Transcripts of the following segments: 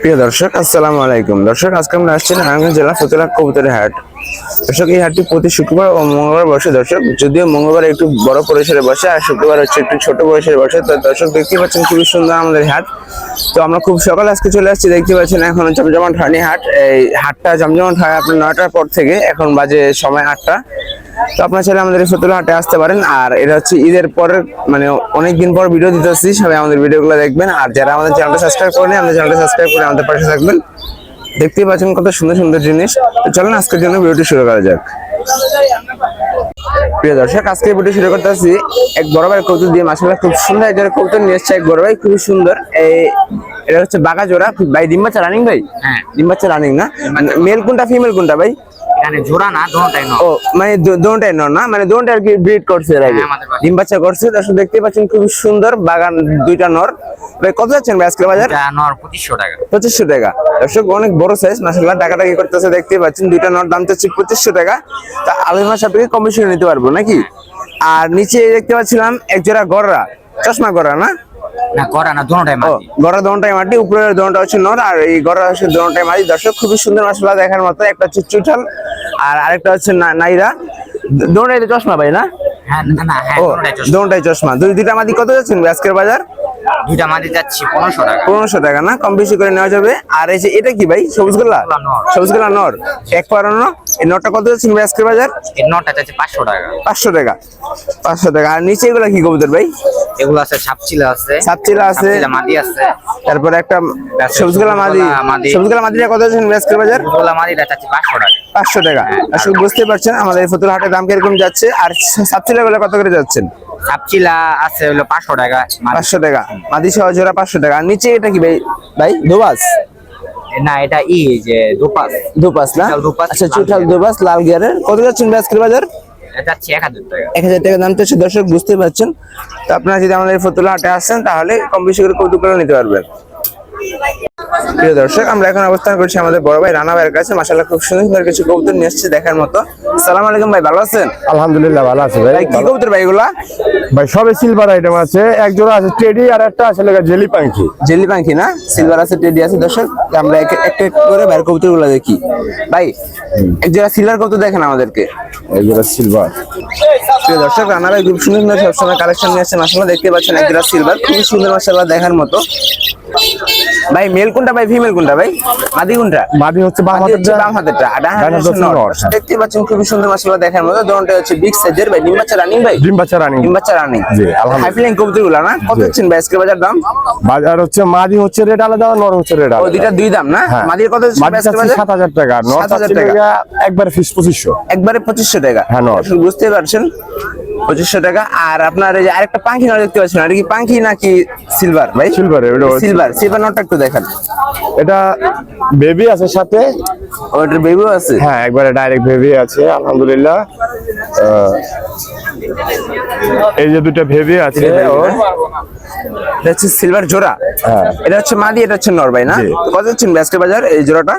প্রিয় দর্শক, আসসালামু আলাইকুম। দর্শক, আজকে আমরা আসছি নারায়ণগঞ্জ জেলা ফতুল্লা কবুতরের হাট। দর্শক, এই হাটটি প্রতি শুক্রবার ও মঙ্গলবার বসে। দর্শক, যদিও মঙ্গলবার একটু বড় পরিসরে বসে আর শুক্রবার হচ্ছে একটু ছোট পরিসরে বসে, তো দর্শক দেখতে পাচ্ছেন খুবই সুন্দর আমাদের হাট। তো আমরা খুব সকালে আজকে চলে আসছি দেখতে পাচ্ছেন এখন জমজমাট হয়নি হাট। এই হাটটা জমজমাট হয় আপনার নয়টার পর থেকে, এখন বাজে সময় আটটা। তো আপনার চাইলে আমাদের ফতুল্লা হাটে আসতে পারেন। আর এটা হচ্ছে ঈদের পরের মানে অনেকদিন পর ভিডিও দিতেছি। সবাই আমাদের ভিডিওগুলো দেখবেন। আর যারা আমাদের চ্যানেলটা সাবস্ক্রাইব করেন আমাদের চ্যানেলটা সাবস্ক্রাইব করে আমাদের পাশে থাকবেন। দেখতেই পাচ্ছেন কত সুন্দর সুন্দর জিনিস। তো চলুন আজকের জন্য ভিডিওটি শুরু করা যাক। প্রিয় দর্শক আজকে ভিডিও শুরু করতেছি এক বড় ভাই কৌতুক দিয়ে। মাসাল্লাহ খুব সুন্দর একজনের কৌতুক নিয়ে এসছে। এক বড় ভাই খুবই সুন্দর। এই এটা হচ্ছে বাঘা জোড়া ভাই ডিম বাচ্চা রানিং ভাই? হ্যাঁ। ডিম রানিং না? মেল কোনটা ফিমেল কোনটা ভাই? এখানে জোড়া না দোনোটাই নয় ও মানে দোনটাই নর না? মানে দোনটা আর কি ব্রিড করছে এর আগে? হ্যাঁ। ডিম বাচ্চা করছে দর্শক দেখতে পাচ্ছেন খুব সুন্দর বাগান দুইটা নর। ভাই কত যাচ্ছেন ভাই আজকে বাজার? এটা নর পঁচিশশো টাকা। পঁচিশশো টাকা। দর্শক অনেক বড় সাইজ মাসাল্লাহ টাকাটা কি করতেছে দেখতে পাচ্ছেন দুইটা নট দাম চাচ্ছি পঁচিশশো টাকা। তা আলোচনার সাপেক্ষে কমিশন নিতে পারব নাকি? আর নিচে দেখতে পাচ্ছিলাম এক জোড়া গররা চশমা গররা না? না করা না দোনোটাই মাটি। গড়া দোনটাই মাটি উপরের দোনটা হচ্ছে নর আর এই গড়া হচ্ছে দোনটাই মাটি। দর্শক খুবই সুন্দর দেখার মতো একটা হচ্ছে আর আরেকটা হচ্ছে নাইরা। দোনটাই চশমা ভাই না? হ্যাঁ না না হ্যাঁ দোনোটাই চশমা। দুই দুইটা মাটি কত যাচ্ছেন আজকের বাজার? দুইটা মাটি যাচ্ছি পনেরোশো টাকা। পনেরোশো টাকা না? কম বেশি করে নেওয়া যাবে। আর এই যে এটা কি ভাই? সবুজ গোল্লা? সবুজ গোল্লা নর। এক পারানো এই নরটা কত যাচ্ছেন ভাই আজকের বাজার? এর নটা যাচ্ছে পাঁচশো টাকা। পাঁচশো টাকা। পাঁচশো টাকা। আর নিচে এগুলা কি কবুতর ভাই? এগুলো আছে সাপচিলা আছে। সাপচিলা আছে। মাটি আছে। তারপরে একটা সবুজ গোলা মাদি। সবুজ গোলা মাদি। গোলা মাদিটা কত আজকের বাজার? এগুলো মাটিটা যাচ্ছে পাঁচশো টাকা। পাঁচশো টাকা। আসলে বুঝতে পারছেন আমাদের ফতুল হাটের দাম কীরকম যাচ্ছে? আর সাবচিলা গুলো কত করে যাচ্ছেন? সাপচিলা আছে হলো পাঁচশো টাকা। পাঁচশো টাকা। মাদি সহ জোড়া পাঁচশো টাকা। আর নিচে এটা কি ভাই? ভাই দোবাস না এটা ই যে দুপাস দোপাস না? আচ্ছা লাল চুঠাল দোপাস লাল গিয়ারের। কত যাচ্ছেন ভাই আজকের বাজার? এক হাজার টাকা। দাম চাচ্ছে দর্শক বুঝতে পারছেন। তো আপনারা যদি আমাদের এই ফতুল্লা হাটে আসেন তাহলে কম বেশি করে কৌতুক করে নিতে পারবেন। প্রিয় দর্শক আমরা এখন অবস্থান করছি আমাদের বড় ভাই রানা ভাইয়ের কাছে। মাসাল্লাহ খুব সুন্দর সুন্দর কিছু কবুতর নিয়ে এসেছে দেখার মতো। সালাম আলাইকুম ভাই ভালো আছেন? আলহামদুলিল্লাহ ভালো আছে ভাই। ভাই কি কবুতর ভাই এগুলা? ভাই সবে সিলভার আইটেম আছে। এক জোড়া আছে টেডি আর একটা আছে লেগা জেলি পাঙ্কি জেলি পাখি না? সিলভার আছে টেডি আছে দর্শক আমরা এক এক করে ভাইয়ের কবুতরগুলো দেখি। ভাই এক জোড়া সিলভার কবুতর দেখেন আমাদেরকে। এক জোড়া সিলভার প্রিয় দর্শক রানা ভাই খুব সুন্দর সুন্দর সবসময় কালেকশন নিয়ে আসছে। মাসাল্লাহ দেখতে পাচ্ছেন এক জোড়া সিলভার খুব সুন্দর মাসাল্লাহ দেখার মতো। ভাই মেল কোনটা ভাই? ফিমেল কোনটা ভাই? মাদি কোনটা? মাদি হচ্ছে বাম হচ্ছে বাম হাতেরটা আর ডান ডান হাতের হাতের হচ্ছে নর। নর, হ্যাঁ। দেখতে পাচ্ছেন খুবই সুন্দর মাসাল্লাহ দেখার মতো। দোনটা হচ্ছে বিগ সাইজের ভাই ডিম বাচ্চা রানিং ভাই? ডিম বাচ্চা রানিং ডিম বাচ্চা রানিং জি, আলহামদুলিল্লাহ। হাই ফ্লাইং কবুতরগুলা না? কত। হচ্ছেন ভাই আজকে বাজার দাম? বাজার হচ্ছে মাদি হচ্ছে রেড আলাদা নর হচ্ছে রেড ও আলাদা। দুইটা দুই দাম না? হ্যাঁ। মাদির কত হচ্ছে মাদি সাত হাজার টাকা নর 7,000 টাকা। একবার ফিস পঁচিশশো। একবারে পঁচিশশো টাকা। হ্যাঁ, নর। বুঝতে পারছেন? পঁচিশশো টাকা। আর আপনার এই যে আরেকটা পাখি নর দেখতে পাচ্ছেন এটা কি পাখি নাকি সিলভার ভাই? সিলভার সিলভার সিলভার নটটা একটু দেখান। এটা বেবি আছে সাথে। ওটার বেবিও আছে? হ্যাঁ একবারে ডাইরেক্ট বেবি আছে আলহামদুলিল্লাহ। এই যে দুটো ভেবি আছে। এটা হচ্ছে সিলভার জোড়া। হ্যাঁ। এটা হচ্ছে মাদি এটা হচ্ছে নরবাই না। কত হচ্ছেন ব্যস্ত বাজার এই জোড়াটা?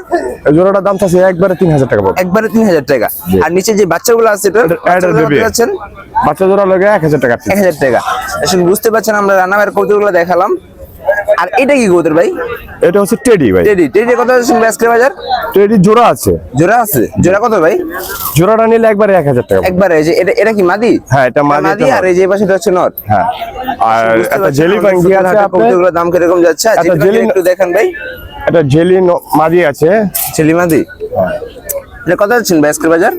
এই জোড়াটার দাম চাচ্ছে একবারে তিন হাজার টাকা একবারে তিন হাজার টাকা আর নিচে যে বাচ্চাগুলো আছে এটা বাচ্চা জোড়া লাগে এক হাজার টাকা এক হাজার টাকা। আসলে বুঝতে পারছেন আমরা রান্নাবার কৌতুকগুলো দেখালাম। আর এটা কি কৌতুর ভাই? এটা হচ্ছে টেডি ভাই। টেডি। টেডি কত যাচ্ছেন ব্যাসকে বাজার? টেডি জোড়া আছে। জোড়া আছে? জোড়া কত ভাই? জোড়াটা নিলে একবারে এক হাজার টাকা। পড়বে। একবারে এই যে এটা এটা কি মাদি? হ্যাঁ, এটা মাদি, মাদি আর এই যে পাশে হচ্ছে নর হ্যাঁ। আর পারছেন জেলি পাঙ্কি আছে কৌতুকগুলোর দাম কীরকম যাচ্ছে? যেটা জেলি- একটু দেখেন ভাই। একটা জেলি মাদি আছে। ছেলি মাদি? এটা কত যাচ্ছেন ব্যাসকের বাজার?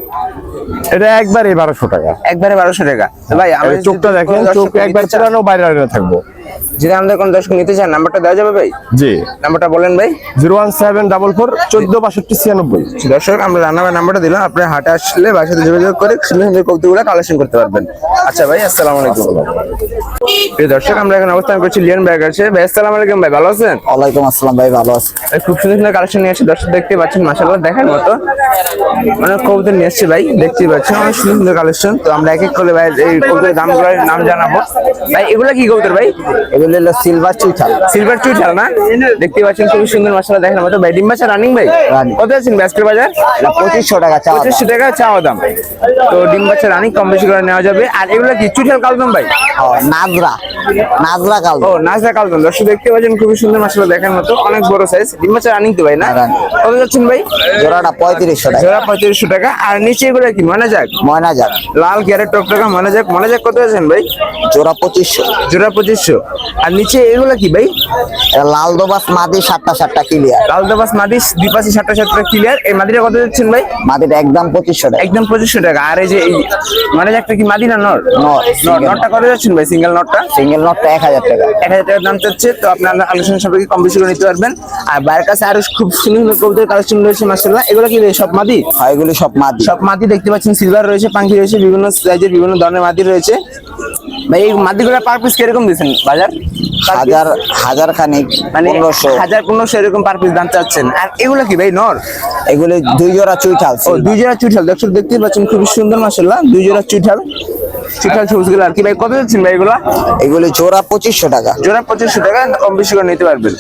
এটা একবারে বারোশো টাকা। একবারে বারোশো টাকা। ভাই আমি চোখটা দেখেন চোখ একবার বাইরে বাইরে থাকব। যদি আমাদের কোন দর্শক নিতে চান নাম্বারটা দেওয়া যাবে ভাই? জি। নাম্বারটা বলেন ভাই। Zero one seven double four চোদ্দ বাষট্টি ছিয়ানব্বই। দর্শক আমরা রান্নাবার নাম্বারটা দিলাম। আপনি হাটে আসলে বাসাতে যোগাযোগ করে সুন্দর সুন্দর কৌতুকগুলো কালেকশন করতে পারবেন। আচ্ছা ভাই আসসালামু আলাইকুম। প্রিয় দর্শক আমরা এখন অবস্থান করছি লিয়ন ব্যাগ আছে ভাই আসসালামু আলাইকুম ভাই ভালো আছেন? ওয়ালাইকুম আসসালাম ভাই ভালো আছি। এই খুব সুন্দর সুন্দর কালেকশন নিয়ে এসে দর্শক দেখতে পাচ্ছেন মাসাল্লাহ দেখার মতো। অনেক কবুতর নিয়ে এসছে ভাই দেখতেই পাচ্ছেন অনেক সুন্দর সুন্দর কালেকশন তো আমরা এক এক করে ভাই এই কবুতরের দামগুলোর নাম জানাব। ভাই এগুলো কি কবুতর ভাই? এগুলো হলো সিলভার চুইঠাল। সিলভার চুইঠাল না? দেখতে পাচ্ছেন খুবই সুন্দর মশলা দেখার মতো ভাই ডিম বাচ্চা রানিং ভাই? Running। কত আছেন আজকের বাজার? পঁচিশশো টাকা দাম। পঁচিশশো টাকা চাওয়া দাম। তো ডিম বাচ্চা রানিং কম বেশি করে নেওয়া যাবে। আর এগুলো কি চুইঠাল কালদম ভাই? নাজরা। নাজরা কাল ও নাচা কালদম। দর্শক দেখতে পাচ্ছেন খুবই সুন্দর মশলা দেখার মতো। অনেক বড় সাইজ ডিম বাচ্চা রানিং তো ভাই না? হ্যাঁ, কত যাচ্ছেন ভাই? জোড়াটা পঁয়ত্রিশশো টাকা। জোড়া পঁয়ত্রিশশো টাকা। আর নিচে এগুলো কি মনে যাক ময়না যাক লাল ক্যারেট টক টাকা মনে যাক মনে যাক কত আছেন ভাই? জোড়া পঁচিশশো। জোড়া পঁচিশশো। আর নিচে এগুলো কি ভাই? লাল দোবাস মাদি সাতটা সাতটা ক্লিয়ার লাল দাবাস মাদিস দ্বিপাশি সাতটা সাতটা ক্লিয়ার এই মাদিটা কত যাচ্ছেন ভাই? মাদিটা একদম পঁচিশশো টাকা। একদম পঁচিশশো টাকা। আর এই যে এই মানে একটা কি মাদি না নর? নর, নর single কত যাচ্ছেন ভাই সিঙ্গেল নটটা সিঙ্গেল নটটা এক হাজার টাকা। এক হাজার টাকার দাম চাচ্ছে। তো আপনার আলোচনা সম্পর্কে কম বেশি করে নিতে পারবেন। আর বাইরের কাছে আরও খুব সুন্দর সুন্দর কবুতর কালেকশন রয়েছে মাসাল্লাহ এগুলো কি সব মাদি? হয় এগুলি সব মাদি। সব মাদি দেখতে পাচ্ছেন। সিলভার রয়েছে পাঙ্কি রয়েছে বিভিন্ন সাইজের বিভিন্ন ধরনের মাদি রয়েছে। ভাই এই মাদিগুলো পার পিস কীরকম দিচ্ছেন বাজার? হাজার হাজার খানিক মানে পনেরোশো। হাজার পনেরোশো এরকম পার পিস দাম চাচ্ছেন। আর এগুলো কি ভাই নর? এগুলি দুই জোড়া চুইঠাল ও দুই জোড়া চুইঠাল। দর্শক দেখতেই পাচ্ছেন খুবই সুন্দর মাসাল্লাহ দুই জোড়া চুইঠাল। চুইঠাল সবুজগুলো আর কি ভাই কত যাচ্ছেন ভাই এগুলা? এগুলি জোড়া পঁচিশশো টাকা। জোড়া পঁচিশশো টাকা কম বেশি করে নিতে পারবেন।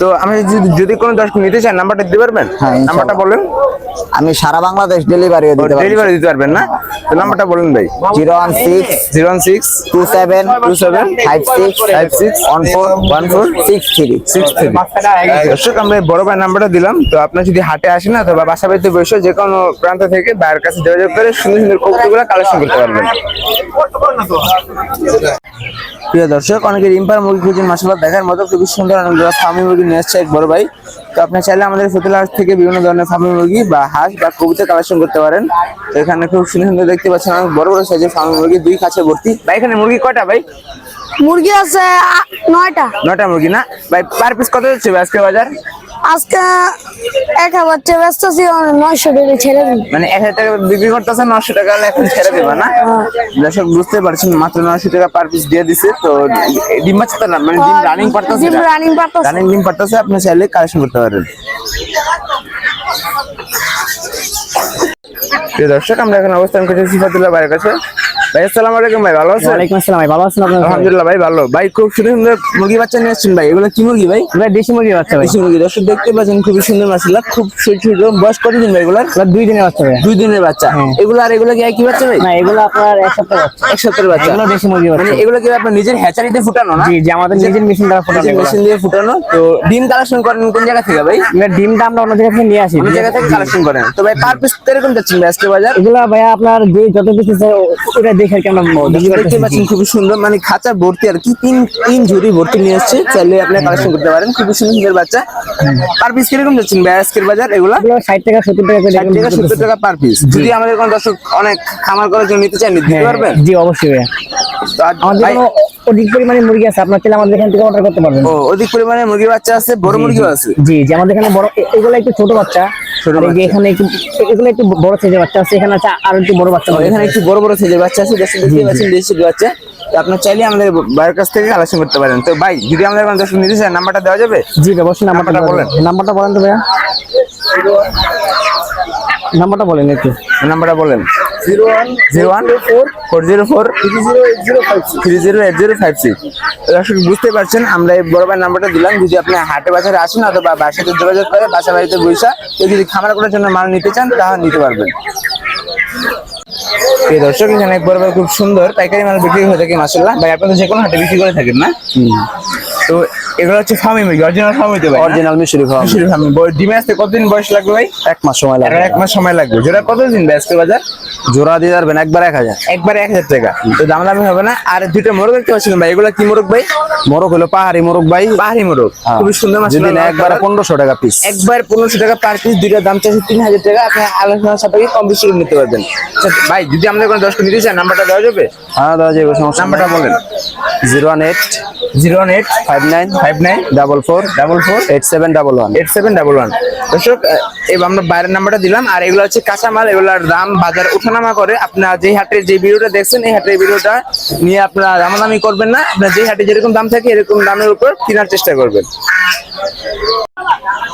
তো আমি যদি যদি কোনো দর্শক নিতে চান নাম্বারটা দিতে পারবেন? হ্যাঁ, নাম্বারটা বলেন। আমি সারা বাংলাদেশ ডেলিভারি দিতে পারি ডেলিভারি দিতে পারবেন না? তো নাম্বারটা বলেন ভাই। Zero one six zero one six two seven two seven five six five six one four one four six three six three দর্শক আমরা এই বড় ভাই নাম্বারটা দিলাম। তো আপনার যদি হাটে আসেন না অথবা বাসা বাড়িতে বসে যে কোনো প্রান্ত থেকে বাইরের কাছে যোগাযোগ করে সুন্দর সুন্দর কৌতুকগুলো কালেকশন করতে পারবেন। প্রিয় দর্শক অনেকে রিম্পার মুরগি খুঁজছেন মাসাল্লাহ দেখার মতো খুবই সুন্দর ফার্মি মুরগি নিয়ে আসছে এক বড় ভাই। তো আপনার চাইলে আমাদের ফতুল্লা হাট থেকে বিভিন্ন ধরনের ফার্মি মুরগি বা হাঁস বা কবুতর কালেকশন করতে পারেন। তো এখানে খুব সুন্দর সুন্দর দেখতে পাচ্ছেন অনেক বড় বড় সাইজের ফার্মি মুরগি দুই কাছে ভর্তি। ভাই এখানে মুরগি কটা ভাই? মুরগি আছে নয়টা। নয়টা মুরগি না? ভাই পার পিস কত যাচ্ছে ভাই আজকে বাজার? আজকে এক হাজার টাকা ব্যস্ত আছি নয়শো টাকা ছেড়ে দিন মানে এক হাজার টাকা বিক্রি করতেছে নশো টাকা হলে এখন ছেড়ে দেবে না? দর্শক বুঝতে পারছেন মাত্র নশো টাকা পার পিস দিয়ে দিছে তো ডিম তো না মানে ডিম রানিং পারতেছে ডিম running পারতাছে। রানিং ডিম পারতেছে আপনি চাইলে কালেকশন করতে পারেন। প্রিয় দর্শক আমরা এখন অবস্থান করছি সিফাতুল্লাহ ভাইয়ের কাছে। ভাই আসসালামু আলাইকুম ভাই ভালো আছেন? ওয়ালাইকুম আসসালাম ভাই ভালো আছেন আপনার আলহামদুলিল্লাহ ভাই ভালো। ভাই খুব সুন্দর সুন্দর মুরগি বাচ্চা নিয়ে আসছেন ভাই এগুলো কি মুরগি ভাই? ভাই দেশি মুরগি বাচ্চা ভাই। দেশি মুরগি দর্শক দেখতে পাচ্ছেন খুবই সুন্দর মাসাল্লাহ খুব ছোট ছোট বয়স কতদিন ভাই এগুলো দুই দিনের বাচ্চা ভাই। দুই দিনের বাচ্চা। এগুলো আর এগুলো কি একই বাচ্চা ভাই? না এগুলো আপনার এক সপ্তাহ বাচ্চা। এক সপ্তাহের বাচ্চা। এগুলো দেশি মুরগি মানে এগুলো কি আপনার নিজের হ্যাচারিতে ফুটানো না? জি যে আমাদের নিজের মেশিন দ্বারা ফোটানো। মেশিন দিয়ে ফুটানো। তো ডিম কালেকশন করেন কোন জায়গা থেকে ভাই? এগুলো ডিমটা আমরা অন্য জায়গা থেকে নিয়ে আসি। কোন জায়গা থেকে কালেকশন করেন। তো ভাই পার পিস এরকম যাচ্ছেন ভাই আজকে বাজার? এগুলো ভাইয়া আপনার যে যত আছে ওটা দেখে দেখতে পাচ্ছেন খুবই সুন্দর। মানে খাঁচা ভর্তি আর কি। তিন তিন ঝুড়ি ভর্তি নিয়ে চাইলে আপনি কালেকশন করতে পারেন। খুবই সুন্দর সুন্দর বাচ্চা পার পিস কীরকম যাচ্ছেন আজকের বাজার এগুলো? ষাট টাকা সত্তর টাকা ষাট টাকা সত্তর টাকা পার পিস যদি আমাদের কোনো দর্শক অনেক খামার করার জন্য নিতে চান দিতে হ্যাঁ, পারবেন? জি অবশ্যই ভাইয়া। আমাদের অধিক পরিমাণে মুরগি আছে আপনার চাইলে আমাদের এখান থেকে অর্ডার করতে পারবেন। ও অধিক পরিমাণে মুরগি বাচ্চা আছে বড় মুরগিও আছে? জি যে আমাদের এখানে বড় এগুলো একটু ছোট বাচ্চা। এখানে একটু এগুলো একটু বড় সাইজের বাচ্চা আছে এখানে আছে আর একটু বড় বাচ্চা এখানে একটু বড় বড় সাইজের বাচ্চা আছে দেখতে পাচ্ছেন দেশি বাচ্চা। আপনার চাইলে আমাদের বাইরের কাছ থেকে কালেকশন করতে পারেন। তো ভাই যদি আমাদের কোনো দর্শক নিতে চান নাম্বারটা দেওয়া যাবে? জি অবশ্যই নাম্বারটা নাম্বারটা বলেন। নাম্বারটা বলেন তো ভাইয়া। নাম্বারটা বলেন একটু। নাম্বারটা বলেন। Zero one zero one four zero four three zero eight zero five six. দর্শক বুঝতে পারছেন আমরা এই বড় ভাই নাম্বারটা দিলাম। যদি আপনি হাটে বাজারে আসেন অথবা বাসাতে যোগাযোগ করে বাসা বাড়িতে বৈশা কেউ যদি খামার করার জন্য মাল নিতে চান তাহলে নিতে পারবেন। এই দর্শক, এখানে বড় খুব সুন্দর পাইকারি মাল বিক্রি হয়ে থাকে মাসাল্লাহ ভাই, আপনারা যে কোনো হাটে বিক্রি করে থাকেন না? তো এগুলো হচ্ছে ফার্মি মুরগি অরিজিনাল ফার্মি তো ভাই অরিজিনাল মিশরি ফার্ম মিশরি ফার্মি ডিমে আসতে কতদিন বয়স লাগবে ভাই? এক মাস সময় লাগবে। এক মাস সময় লাগবে। যেটা কতদিন ভাই আজকে বাজার? জোড়া দিয়ে পারবেন একবার এক হাজার। একবারে এক হাজার টাকা। তো দাম দামি হবে না। আর দুইটা মোরগ দেখতে পাচ্ছিলাম ভাই এগুলো কি মোরগ ভাই? মোরগ হলো পাহাড়ি মোরগ ভাই। পাহাড়ি মোরগ। হ্যাঁ। খুবই সুন্দর মাছ যদি একবারে পনেরোশো টাকা পিস একবার পনেরোশো টাকা পার পিস দুইটা দাম চাইছে তিন হাজার টাকা। আপনি আলোচনার সাপেক্ষে কম বেশি নিতে পারবেন। আচ্ছা, ভাই যদি আমাদের কোনো দশ নিতে চান নাম্বারটা দেওয়া যাবে? হ্যাঁ দাদা যাবে সমস্যা নাম্বারটা বলেন। Zero one eight zero one eight five nine five nine double four double four eight seven double one eight seven double one দর্শক আমরা বাইরের নাম্বারটা দিলাম আর এগুলো হচ্ছে কাঁচামাল এগুলোর দাম বাজার ওঠানামা করে আপনার যে হাটের যে ভিডিওটা দেখছেন এই হাটের ভিডিওটা নিয়ে আপনারা দামাদামি করবেন না আপনার যে হাটে যেরকম দাম থাকে এরকম দামের উপর কেনার চেষ্টা করবেন।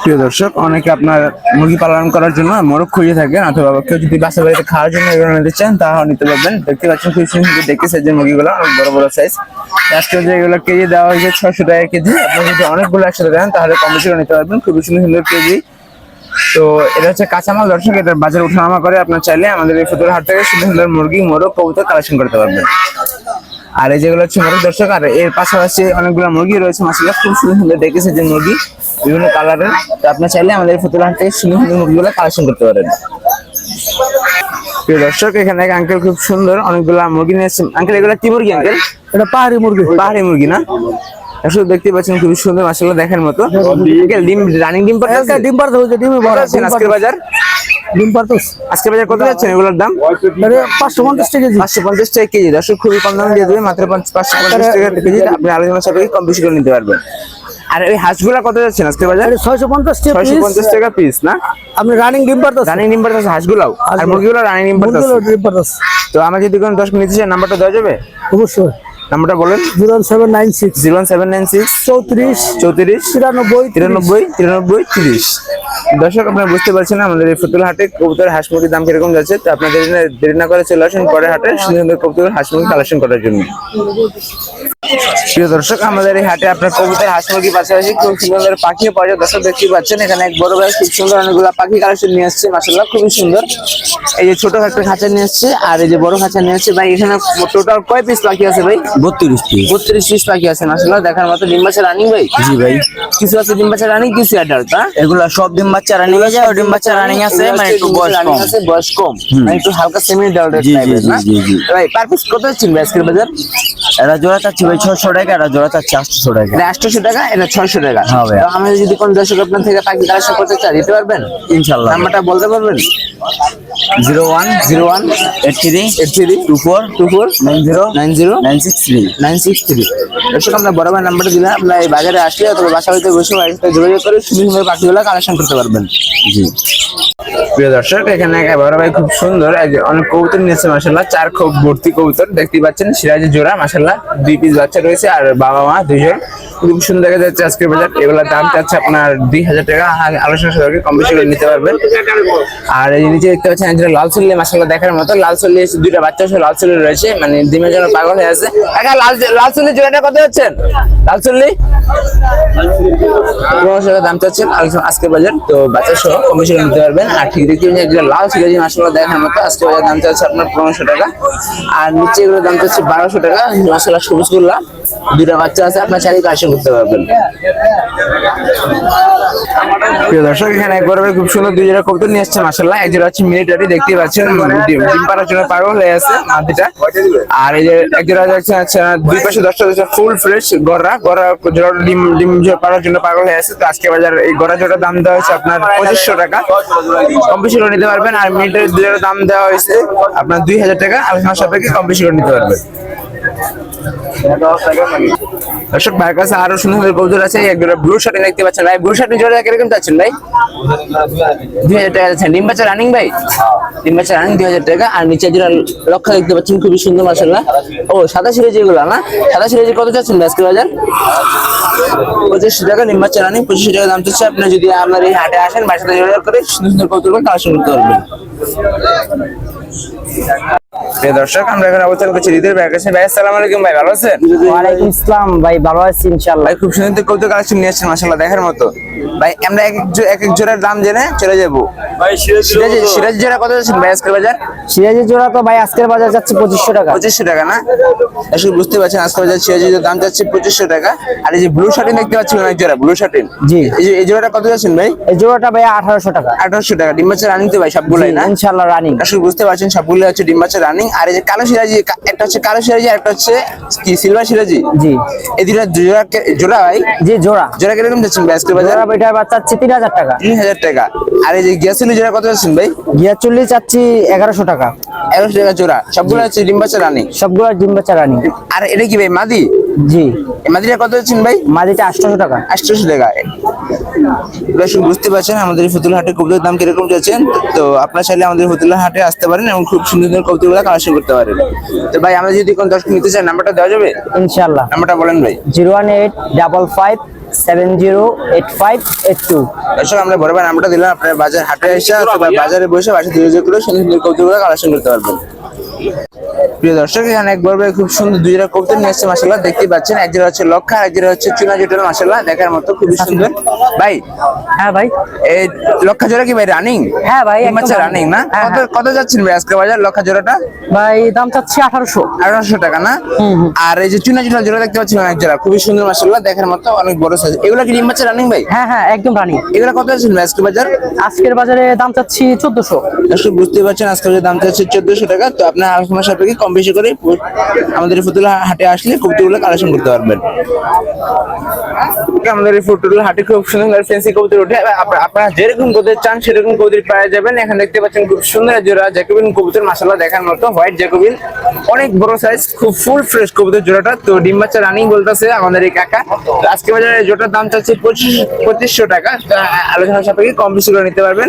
প্রিয় দর্শক অনেকে আপনার মুরগি পালন করার জন্য মোরগ খুঁজে থাকেন অথবা কেউ যদি বাসা বাড়িতে খাওয়ার জন্য এগুলো নিতে চান তাহলে নিতে পারবেন। দেখতে পাচ্ছেন খুব সুন্দর দেখতে সাইজের মুরগিগুলো অনেক বড় বড় সাইজ আজকে যে এগুলো কেজি দেওয়া হয়েছে ছশো টাকা কেজি আপনি যদি অনেকগুলো একসাথে দেন তাহলে কম বেশি নিতে পারবেন। খুবই সুন্দর সুন্দর কেজি। তো এটা হচ্ছে কাঁচামাল দর্শক এটার বাজার উঠানামা করে আপনার চাইলে আমাদের এই ফুতুর হাট থেকে সুন্দর সুন্দর মুরগি মোরগ কবুতর কালেকশন করতে পারবেন। আর এই যেগুলো হচ্ছে মোরগ দর্শক আর এর পাশাপাশি অনেকগুলো মুরগি রয়েছে মাসাল্লাহ খুব সুন্দর সুন্দর দেখেছে যে মুরগি বিভিন্ন কালারের। তো আপনার চাইলে আমাদের এই ফুতুর হাট থেকে সুন্দর সুন্দর মুরগিগুলো কালেকশন করতে পারেন। প্রিয় দর্শক এখানে এক আঙ্কেল খুব সুন্দর অনেকগুলো মুরগি নিয়ে এসেছেন। আঙ্কেল এগুলো কি মুরগি আঙ্কেল এটা পাহাড়ি মুরগি। পাহাড়ি মুরগি না? আসলে দেখতে পাচ্ছেন খুবই সুন্দর মাসাল্লাহ দেখার মতো। ডিম। রানিং ডিম পাঠাচ্ছেন একটা ডিম পারতে হচ্ছে ডিমে বড়। আজকের আজকের বাজার? ডিম পারতো আজকে বাজার কত যাচ্ছেন এগুলোর দাম? পাঁচশো পঞ্চাশ টাকা কেজি। পাঁচশো পঞ্চাশ টাকা কেজি। দর্শক খুবই কম দামে দিয়ে দেবে মাত্র পাঁচ- পাঁচশো পঞ্চাশ টাকা কেজি। আপনি আলোচনা সাপেক্ষে কম বেশি করে নিতে পারবেন। আর এই হাঁসগুলা কত যাচ্ছে আজকে বাজার? ছয়শো পঞ্চাশ টাকা ছয়শো। পঞ্চাশ টাকা পিস না? আপনি রানিং ডিম পারতো রানিং ডিম পাঠাচ্ছে হাঁসগুলাও? আর মুরগিগুলো রানিং ডিম পাঠাচ্ছে তো আমার যদি কোনো দশ নিতে চান নাম্বারটা দেওয়া যাবে? অবশ্যই। নাম্বারটা বলেন। Zero seven nine six. Zero seven nine six. চৌত্রিশ। চৌত্রিশ। তিরানব্বই তিরানব্বই তিরানব্বই তিরিশ। দর্শক আপনারা বুঝতে পারছেন আমাদের এই ফুতুল হাটে কবুতর হাঁস মুরগির দাম কীরকম যাচ্ছে তো আপনাদের দেরি না- করে চলে আসুন পরে হাটে সুন্দর সুন্দর কবুতর হাঁস মুরগি কালেকশন করার জন্য। প্রিয় দর্শক আমাদের এই হাটে আপনার কবুতর হাঁস মুরগি পাশাপাশি খুব সুন্দর পাখিও পাওয়া যায়। দর্শক দেখতে পাচ্ছেন এখানে এক বড় ভাই খুব সুন্দর অনেকগুলো পাখি কালেকশন নিয়ে আসছে মাসাল্লাহ খুবই সুন্দর। এই যে ছোট একটা খাঁচা নিয়ে আসছে আর এই যে বড় খাঁচা নিয়ে আসছে ভাই এখানে টোটাল কয় পিস পাখি আছে ভাই? বত্রিশ পিস বত্রিশ পিস পাখি আছে মাসাল্লাহ দেখার মতো ডিম বাচ্চা রানিং ভাই? জি ভাই। কিছু আছে ডিম বাচ্চা রানিং কিছু অ্যাডাল্ট না? এগুলা সব ডিম বাচ্চা রানিং আছে আর ডিম বাচ্চা রানিং আছে মানে একটু বয়স কম। আছে বয়স কম। মানে একটু হালকা সেমি জি, টাইপের না। ভাই পার পিস কত ছিল আজকের বাজার? এরা জোড়া চাচ্ছি ভাই ছশো টাকা এরা জোড়া চাচ্ছি আটশো টাকা। এটা আটশোশো টাকা এটা ছয়শো টাকা। হ্যাঁ ভাই। তো আমি যদি কোন দর্শক আপনার থেকে পাখি কালেকশন করতে চাই দিতে পারবেন? ইনশাল্লাহ নাম্বারটা বলতে পারবেন? Zero one zero one eight three eight three two four two four nine zero nine zero nine six three nine six three দর্শক আপনার বড় ভাই নাম্বারটা দিলাম। আপনার এই বাজারে আসলে অথবা বাসা বাড়িতে বসে বাড়িতে যোগাযোগ করে সুন্দর সুন্দর পাখিগুলো কালেকশন করতে পারবেন। জি। প্রিয় দর্শক, এখানে এক বড় ভাই খুব সুন্দর। অনেক কবুতর নিয়েছে মাসাল্লাহ চার খুব ভর্তি কবুতর। দেখতে পাচ্ছেন, সিরাজের জোড়া মাসাল্লাহ দুই পিস বাচ্চা রয়েছে, আর বাবা মা দুইজন। খুব সুন্দর দেখা যাচ্ছে আজকের বাজার। এগুলোর দাম চাচ্ছে আপনার দুই হাজার টাকা। আলোচনা সাপেক্ষে কম বেশি করে নিতে পারবেন আর এই নিচে দেখতে পাচ্ছেন যেটা লাল চল্লি মাসাল্লাহ দেখার মতো। লাল চল্লি দুইটা বাচ্চা সহ লাল চল্লি রয়েছে। মানে ডিমের জন্য পাগল হয়ে আছে। একা লাল লাল চল্লি জোড়াটা কত হচ্ছেন লাল চল্লি? পনেরোশো দাম চাচ্ছে আজকের বাজার। তো বাচ্চা সহ কম বেশি করে নিতে পারবেন। আর ঠিক দেখতে যেটা লাল সিরাজি মাসাল্লাহ দেখার মতো। আজকে বাজার দাম চাচ্ছে আপনার পনেরোশো টাকা। আর নিচে এগুলো দাম চাচ্ছে বারোশো টাকা। মাসাল্লাহ সবুজ গুল্লা। দুটা বাচ্চা আছে আপনার চারি কাশি করতে পারবেন। প্রিয় দর্শক, এখানে একবার খুব সুন্দর দুই জোড়া কবুতর নিয়ে আসছে মাসাল্লাহ এক জোড়া হচ্ছে মিলিটারি দেখতে পাচ্ছেন ডিম পাড়ার জন্য পাগল হয়ে আছে মাটিটা। আর এই যে এক জোড়া যাচ্ছে আচ্ছা দুই পাশে দশটা দশটা ফুল ফ্রেশ গড়া গড়া জোড়া ডিম ডিম পাড়ার জন্য পাগল হয়ে আছে। তো আজকে বাজার এই গড়া জোড়ার দাম দেওয়া হয়েছে আপনার পঁচিশশো টাকা। কম বেশি নিতে পারবেন, আর মিলিটারি দুই জোড়ার দাম দেওয়া হয়েছে আপনার দুই হাজার টাকা। আলোচনা সাপেক্ষে কম বেশি নিতে পারবেন। দর্শক, ভাইয়ের কাছে আরও সুন্দর সুন্দর কবুতর আছে, এক জোড়া ব্লু শার্টিং দেখতে পাচ্ছেন। ভাই ব্লু শার্টিং জোড়া কীরকম চাচ্ছেন ভাই? দুই হাজার টাকা যাচ্ছেন ডিম বাচ্চা রানিং ভাই? ডিম বাচ্চা রানিং দুই হাজার টাকা। আর নিচে যেটা লক্ষ্য দেখতে পাচ্ছেন, খুবই সুন্দর মাসাল্লাহ ও, সাদা সিরেজি এগুলো না? সাদা সিরেজি কত চাচ্ছেন আজকের বাজার? পঁচিশশো টাকা ডিম বাচ্চা রানিং পঁচিশশো টাকা দাম চাচ্ছে। আপনি যদি আপনার এই হাটে আসেন, বাসাতে যোগাযোগ করে, সুন্দর সুন্দর কবুতর কালেকশন করতে পারবেন। প্রিয় দর্শক আমরা এখন অবস্থান করছি হৃদয় ভাইয়ের কাছে ভাই আসসালামু আলাইকুম ভাই ভালো আছেন? ওয়ালাইকুম আসসালাম ভাই ভালো আছি ইনশাল্লাহ ভাই খুব সুন্দর কৌতুক কালেকশন নিয়ে আসছেন মাসাল্লাহ দেখার মতো। ভাই আমরা এক এক এক জোড়ার দাম জেনে চলে যাব। সিরাজ সিরাজ জোড়া কত? ভাই আজকের বাজার? সিরাজি জোড়া তো ভাই আজকের বাজার যাচ্ছে পঁচিশশো টাকা। পঁচিশশো টাকা না? আসলে বুঝতে পারছেন আজকের বাজার সিরাজের দাম যাচ্ছে পঁচিশশো টাকা। আর এই যে ব্লু শার্টিন দেখতে পাচ্ছি অনেক জোড়া ব্লু শার্টিন জি। এই যে এই জোড়াটা কত যাচ্ছেন ভাই? এই জোড়াটা ভাই আঠারোশো টাকা। আঠারোশো টাকা ডিম বাচ্চা রানিং তো ভাই সবগুলাই না? ইনশাল্লাহ রানিং। আসলে বুঝতে পারছেন সবগুলো হচ্ছে ডিম বাচ্চা রানিং আর এই যে কালো সিরাজি একটা হচ্ছে কালো সিরাজি আর একটা হচ্ছে কি সিলভার সিরাজি জি। এই দুটো জোড়া জোড়া ভাই? জি জোড়া। জোড়া কীরকম যাচ্ছেন ভাই বাজার? জোড়া বেটা বাচ্চা চাচ্ছি তিন হাজার টাকা। তিন হাজার টাকা। আর এই যে গ্যাসিলি জোড়া কত যাচ্ছেন ভাই? গিয়া চল্লিশ চাচ্ছি এগারোশো টাকা। এগারোশো টাকা জোড়া। সবগুলো হচ্ছে ডিম বাচ্চা রানিং সবগুলো ডিম বাচ্চা রানিং আর এটা কি ভাই মাদি? জি। মাদিটা কত যাচ্ছেন ভাই? মাঝিটা আটশোশো টাকা। আটশোশো টাকা। দর্শক বুঝতে পারছেন আমাদের ফতুল্লা হাটে কবুতরের দাম কীরকম যাচ্ছেন তো আপনার চাইলে আমাদের ফতুল্লা হাটে আসতে পারেন এবং খুব সুন্দর সুন্দর কবুতরগুলো কালেকশন করতে পারেন। তো ভাই আমরা যদি কোন দর্শক নিতে চান নাম্বারটা দেওয়া যাবে? ইনশাল্লাহ নাম্বারটা বলেন ভাই। Zero one eight double five seven zero eight five eight two. দর্শক আমরা বরাবর নামটা দিলাম আপনার বাজার হাটে এসে বাজারে বসে বাসা ধীরে করে সুন্দর সুন্দর কবুতরগুলো কালেকশন করতে পারবেন। প্রিয় দর্শক এখানে একবার খুব সুন্দর দুই জোড়া কবুতর নিয়ে এসছে মাসাল্লাহ দেখতে পাচ্ছেন। এক জোড়া হচ্ছে লক্ষা এক জোড়া হচ্ছে চুনা জোটাল মাসাল্লাহ দেখার মতো খুবই সুন্দর। ভাই হ্যাঁ ভাই। এই লক্ষা জোড়া কি ভাই রানিং হ্যাঁ ভাই, একদম আচ্ছা রানিং না হ্যাঁ, কত কত যাচ্ছেন ভাই আজকে বাজার লক্ষা জোড়াটা? ভাই দাম চাচ্ছি আঠারোশো। আঠারোশো টাকা না? আর এই যে চুনা চুনা জোড়া দেখতে পাচ্ছেন অনেক জোড়া খুবই সুন্দর মাসাল্লাহ দেখার মতো অনেক বড় সাইজ এগুলো কি ডিম বাচ্চা রানিং ভাই? হ্যাঁ হ্যাঁ একদম রানিং এগুলো কত আছেন ভাই আজকে বাজার? আজকের বাজারে দাম চাচ্ছি চোদ্দশো। বুঝতে পারছেন আজকে দাম হচ্ছে চোদ্দশো টাকা তো আপনার আলোচনার সাপেক্ষে কম বেশি করে আমাদের এই হাটে আসলে কবুতরগুলো কালেকশন করতে পারবেন। আমাদের এই ফুটুলা হাটে খুব সুন্দর ফেন্সি কবুতর ওঠে। আপনারা যেরকম কবুতর চান সেরকম কবুতর পাওয়া যাবেন। এখানে দেখতে পাচ্ছেন খুব সুন্দর জোড়া জ্যাকোবিন কবুতর মাসাল্লাহ দেখার মতো হোয়াইট জ্যাকোবিন। অনেক বড় সাইজ খুব ফুল ফ্রেশ কবুতর জোড়াটা। তো ডিম বাচ্চা রানিং বলতেছে আমাদের এই কাকা। আজকে বাজারে জোটার দাম চাচ্ছে পঁচিশ পঁচিশশো টাকা। তো আলোচনার সাপেক্ষে কম বেশি করে নিতে পারবেন।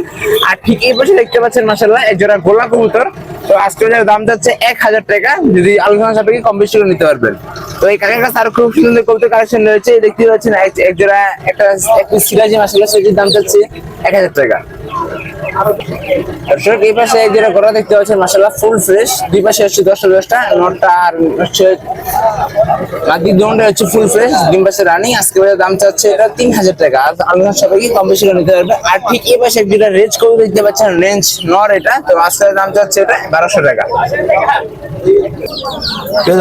আর ঠিক এই পাশে দেখতে পাচ্ছেন মাসাল্লাহ এক জোড়া গোলা কবুতর। তো আজকে বাজারে দাম যাচ্ছে এক হাজার টাকা। যদি আলোচনা সাপেক্ষে কম বেশি করে নিতে পারবেন। তো এই কাকার কাছে আরও খুব সুন্দর কবিতা কালেকশন রয়েছে। দেখতে পাচ্ছেন, এক- জোড়া একটা একটি সিরাজি মাসাল্লাহ সেটির দাম যাচ্ছে এক হাজার টাকা। দর্শক, এই পাশে এক জোড়া গড়া দেখতে পাচ্ছেন মাসাল্লাহ ফুল ফ্রেশ দুই পাশে হচ্ছে দশটা দশটা, নটা আর হচ্ছে বাকি দুটা হচ্ছে ফুল ফ্রেশ ডিম পাশে রানি আজকে বাজার দাম চাচ্ছে এটা তিন হাজার টাকা। আর আলোচনা সবাইকে কম বেশি করে নিতে পারবে। আর ঠিক এই পাশে এক জোড়া রেঞ্জ করে দেখতে পাচ্ছেন রেঞ্জ নর এটা। তো আজকে দাম চাচ্ছে এটা বারোশো টাকা।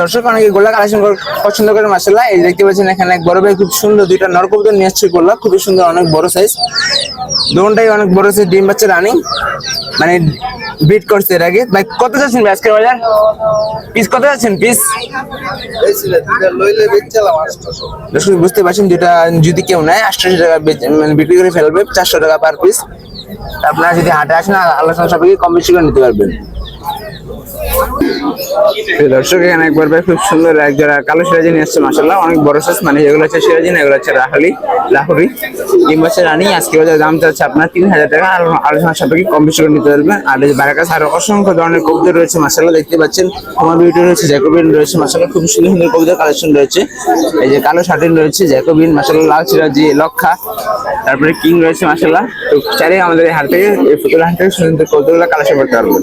দর্শক অনেকে গোল্লা কালেকশন পছন্দ করে মাসাল্লাহ এই দেখতে পাচ্ছেন এখানে এক বড় ভাই খুব সুন্দর দুইটা নরকবুতর নিয়ে আসছে গোল্লা খুবই সুন্দর অনেক বড় সাইজ দুটাই অনেক বড় সাইজ ডিম বাচ্চা রানিং। মানে বিট করছে এর আগে। ভাই কত যাচ্ছেন ভাই আজকের বাজার? পিস কত যাচ্ছেন পিস? দর্শক বুঝতে পারছেন যেটা যদি কেউ নেয় আটশো টাকা মানে বিক্রি করে ফেলবে চারশো টাকা পার পিস আপনারা যদি হাটে আসেন আলোচনা সাপেক্ষে কম বেশি করে নিতে পারবেন। দর্শক, এখানে একবার খুব সুন্দর এক জোড়া কালো সিরাজি নিয়ে আসছে মাসাল্লাহ অনেক বড় সাইজ মানে যেগুলো হচ্ছে সিরাজি এগুলো হচ্ছে রাহালি লাহোরি তিন বছর রানি, আজকে বাজার দাম চাচ্ছে আপনার তিন হাজার টাকা, আর আলোচনা সাপেক্ষে কম বেশি করে নিতে পারবেন। আর এই বারের কাছে আরও অসংখ্য ধরনের কবিতা রয়েছে মাসাল্লাহ দেখতে পাচ্ছেন, আমার বিউটি রয়েছে জ্যাকোবিন, রয়েছে মাসাল্লাহ খুব সুন্দর সুন্দর কবিতার কালেকশন রয়েছে। এই যে কালো শার্টিন রয়েছে, জ্যাকোবিন মাসাল্লাহ লাল সিরাজি, লক্ষা, তারপরে কিং রয়েছে মাসাল্লাহ তো চারে আমাদের এই হাট থেকে, এই ফুতুল হাট থেকে সুন্দর কবিতাগুলো কালেকশন করতে পারবেন।